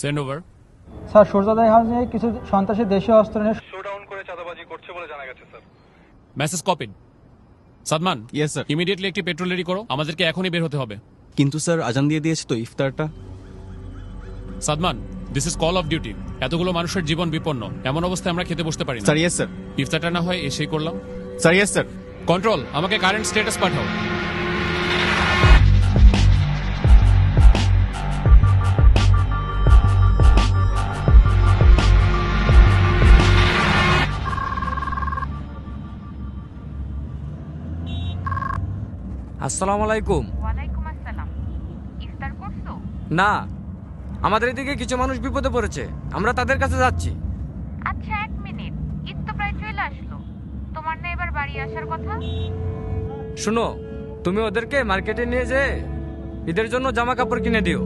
Send over sir সূর্যোদয় হাউসে কিছু সন্ত্রাসী দেশীয় অস্ত্র নিয়ে শোডাউন করে চাঁদাবাজি করছে বলে জানা গেছে sir. Message copied Sadman yes sir immediately একটি পেট্রোল রেডি করো। আমাদেরকে এখনই বের হতে হবে। কিন্তু স্যার আজান দিয়ে দিয়েছে তো ইফতারটা। Sadman this is call of duty এতগুলো মানুষের জীবন বিপন্ন। এমন অবস্থায় আমরা খেতে বসতে পারি না। স্যার ইয়েস স্যার ইফতারটা না হয় এসেই করলাম। স্যার ইয়েস স্যার কন্ট্রোল আমাকে কারেন্ট স্ট্যাটাস পাঠাও। আসসালামু আলাইকুম। ওয়ালাইকুম আসসালাম। ইফতার করছ? না আমাদের এদিকে কিছু মানুষ বিপদে পড়েছে। আমরা তাদের কাছে যাচ্ছি। আচ্ছা এক মিনিট। ঈদ তো প্রায় চলে আসলো। তোমার না এবার বাড়ি আসার কথা? শুনো তুমি ওদেরকে মার্কেটে নিয়ে যেয়ে ঈদের জন্য জামা কাপড় কিনে দিও।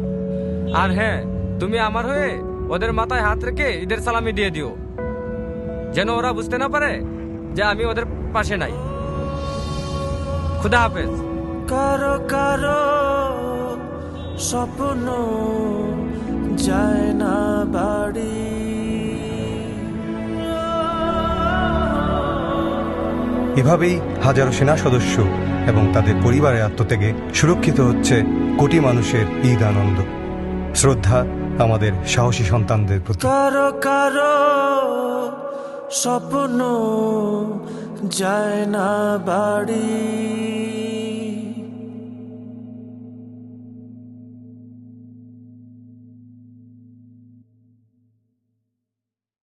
আর হ্যাঁ তুমি আমার হয়ে ওদের মাথায় হাত রেখে ঈদের সালামি দিয়ে দিও। যেন ওরা বুঝতে না পারে যে আমি ওদের পাশে নাই। খুদা হাফেজ। কারও কারও স্বপ্ন যায় না বাড়ি। এভাবেই হাজারো সেনা সদস্য এবং তাদের পরিবারের আত্মত্যাগে সুরক্ষিত হচ্ছে কোটি মানুষের ঈদ আনন্দ। শ্রদ্ধা আমাদের সাহসী সন্তানদের প্রতি। কারও কারও স্বপ্ন যায় না বাড়ি।